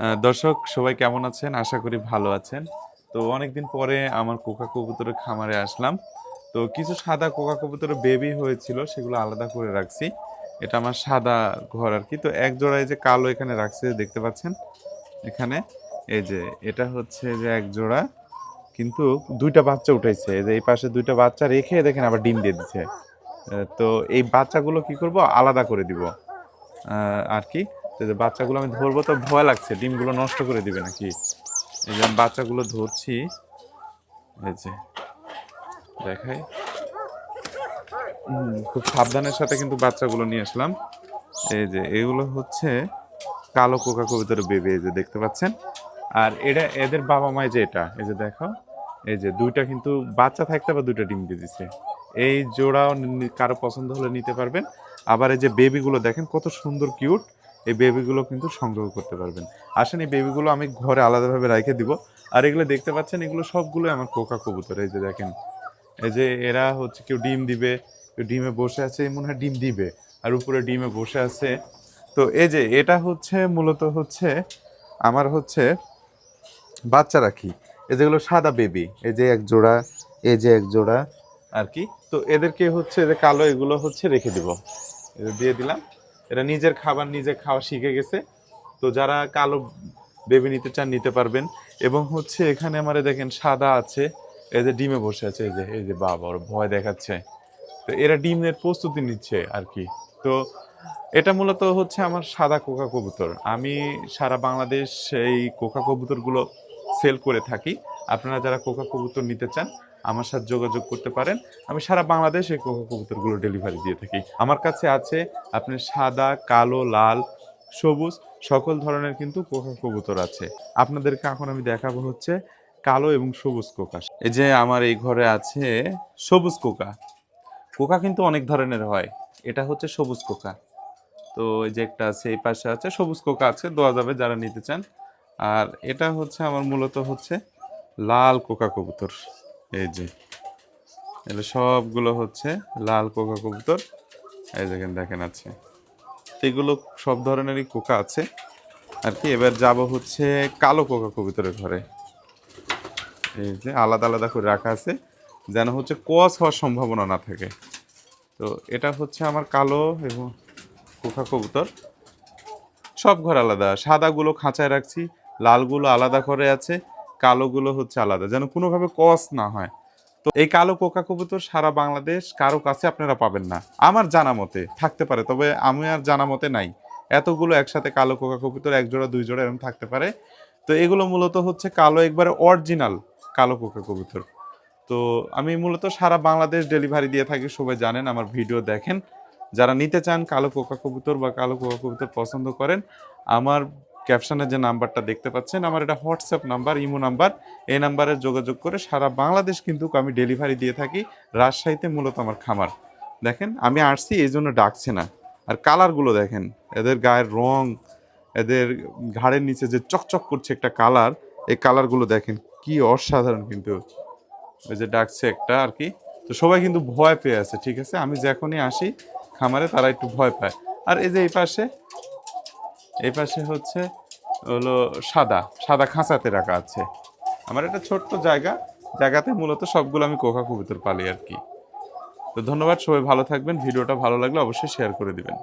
দর্শক, সবাই কেমন আছেন? আশা করি ভালো আছেন। তো অনেকদিন পরে আমার কোকা কবুতরের খামারে আসলাম। তো কিছু সাদা কোকা কবুতরের বেবি হয়েছিল, সেগুলো আলাদা করে রাখছি। এটা আমার সাদা ঘর আর কি। তো এক জোড়ায় যে কালো এখানে রাখছে, দেখতে পাচ্ছেন? এখানে এই যে, এটা হচ্ছে যে এক জোড়া। কিন্তু দুইটা বাচ্চা উঠাইছে। এই যে এই পাশে দুইটা বাচ্চা রেখে দেখেন আবার ডিম দিয়ে দিচ্ছে তো এই বাচ্চাগুলো কি করব? আলাদা করে দিব। আর কি? যে বাচ্চাগুলো আমি ধরবো তো ভয় লাগছে, ডিমগুলো নষ্ট করে দিবে নাকি? এই যে বাচ্চাগুলো ধরছি, এই যে দেখাই। খুব সাবধানের সাথে কিন্তু বাচ্চাগুলো নিয়ে আসলাম। এই যে এগুলো হচ্ছে কালো কোকা কবিতার বেবি, এই যে দেখতে পাচ্ছেন। আর এটা এদের বাবা মায় যে এটা, এই যে দেখো এই যে দুইটা কিন্তু বাচ্চা থাকতে আবার দুইটা ডিম দিয়ে দিছে। এই জোড়াও কারও পছন্দ হলে নিতে পারবেন। আবার এই যে বেবিগুলো দেখেন, কত সুন্দর কিউট এই বেবিগুলো কিন্তু সংগ্রহ করতে পারবেন। আসেন, এই বেবিগুলো আমি ঘরে আলাদাভাবে রেখে দিব। আর এগুলো দেখতে পাচ্ছেন, এগুলো সবগুলো আমার কোকা কবুতর। এই যে দেখেন, এই যে এরা হচ্ছে কেউ ডিম দিবে, কেউ ডিমে বসে আছে মনে হয় ডিম দিবে। আর উপরে ডিমে বসে আছে। তো এই যে এটা হচ্ছে মূলত হচ্ছে আমার হচ্ছে বাচ্চা রাখি। এই যেগুলো সাদা বেবি এই যে এক জোড়া, এই যে এক জোড়া আর কি। তো এদেরকে হচ্ছে যে কালো এগুলো হচ্ছে রেখে দিব। দিয়ে দিলাম। এরা নিজের খাবার নিজে খাওয়া শিখে গেছে। তো যারা কালো বেবি নিতে চান, নিতে পারবেন। এবং হচ্ছে এখানে আমার দেখেন সাদা আছে, এই যে ডিমে বসে আছে, এই যে এই যে বাবা, ওর ভয় দেখাচ্ছে। তো এরা ডিমের প্রস্তুতি নিচ্ছে আর কি। তো এটা মূলত হচ্ছে আমার সাদা কোকা কবুতর। আমি সারা বাংলাদেশ এই কোকা কবুতরগুলো সেল করে থাকি। আপনারা যারা কোকা কবুতর নিতে চান আমার সাথে যোগাযোগ করতে পারেন। আমি সারা বাংলাদেশ কবুতরগুলো ডেলিভারি দিয়ে থাকি। আমার কাছে আছে আপনার সাদা, কালো, লাল, সবুজ, সকল ধরনের কিন্তু কোকা কবুতর আছে। আপনাদেরকে এখন আমি দেখাবো হচ্ছে কালো এবং সবুজ কোকা এই যে আমার এই ঘরে আছে সবুজ কোকা কোকা কিন্তু অনেক ধরনের হয়। এটা হচ্ছে সবুজ কোকা তো এই যে একটা আছে, এই পাশে আছে সবুজ কোকা আছে, দেওয়া যাবে যারা নিতে চান। আর এটা হচ্ছে আমার মূলত হচ্ছে লাল কোকা কবুতর। এই যে, এগুলো সবগুলো হচ্ছে লাল কোকা কবুতর। এই দেখেন দেখেন আছে। এগুলো সব ধরনেরই কোকা আছে। আর কি, এবার যাব হচ্ছে কালো কোকা কবুতরের ঘরে। এই যে আলাদা আলাদা করে রাখা আছে, যেন হচ্ছে কস হওয়ার সম্ভাবনা না থাকে। তো এটা হচ্ছে আমার কালো এবং কোকা কবুতর। সব ঘর আলাদা, সাদাগুলো খাঁচায় রাখছি, লালগুলো আলাদা করে আছে কালোগুলো হচ্ছে আলাদা, যেন কোনোভাবে কস না হয়। তো এই কালো কোকা কবুতর সারা বাংলাদেশ কারও কাছে আপনারা পাবেন না। আমার জানা মতে, থাকতে পারে, তবে আমি আর জানা মতে নাই। এতগুলো একসাথে কালো কোকা কবুতর, এক জোড়া, দুই জোড়া এরকম থাকতে পারে। তো এগুলো মূলত হচ্ছে কালো, একবারে অরিজিনাল কালো কোকা কবুতর। তো আমি মূলত সারা বাংলাদেশ ডেলিভারি দিয়ে থাকি, সবাই জানেন, আমার ভিডিও দেখেন। যারা নিতে চান কালো কোকা কবুতর বা কালো কোকা কবুতর পছন্দ করেন, আমার ক্যাপশনে যে নাম্বারটা দেখতে পাচ্ছেন, আমার এটা হোয়াটসঅ্যাপ নাম্বার, ইমো নাম্বার, এই নাম্বারে যোগাযোগ করে সারা বাংলাদেশ কিন্তু আমি ডেলিভারি দিয়ে থাকি রাজশাহীতে মূলত আমার খামার। দেখেন, আমি আসছি, এই জন্য ডাকছে না। আর কালারগুলো দেখেন, এদের গায়ের রং, এদের ঘাড়ের নিচে যে চকচক করছে একটা কালার, এই কালারগুলো দেখেন, কি অসাধারণ কিন্তু। ওই যে ডাকছে একটা আর কি। তো সবাই কিন্তু ভয় পেয়ে আছে, ঠিক আছে? আমি যখনই আসি খামারে, তারা একটু ভয় পায়। আর এই যে এই পাশে এই পাশে হচ্ছে হলো সাদা সাদা খাঁচাতে রাখা আছে। আমার একটা ছোট্ট জায়গা, জায়গাতে মূলত সবগুলো আমি কোকা কবুতর পালি আর কি। তো ধন্যবাদ, সবাই ভালো থাকবেন। ভিডিওটা ভালো লাগলে অবশ্যই শেয়ার করে দিবেন।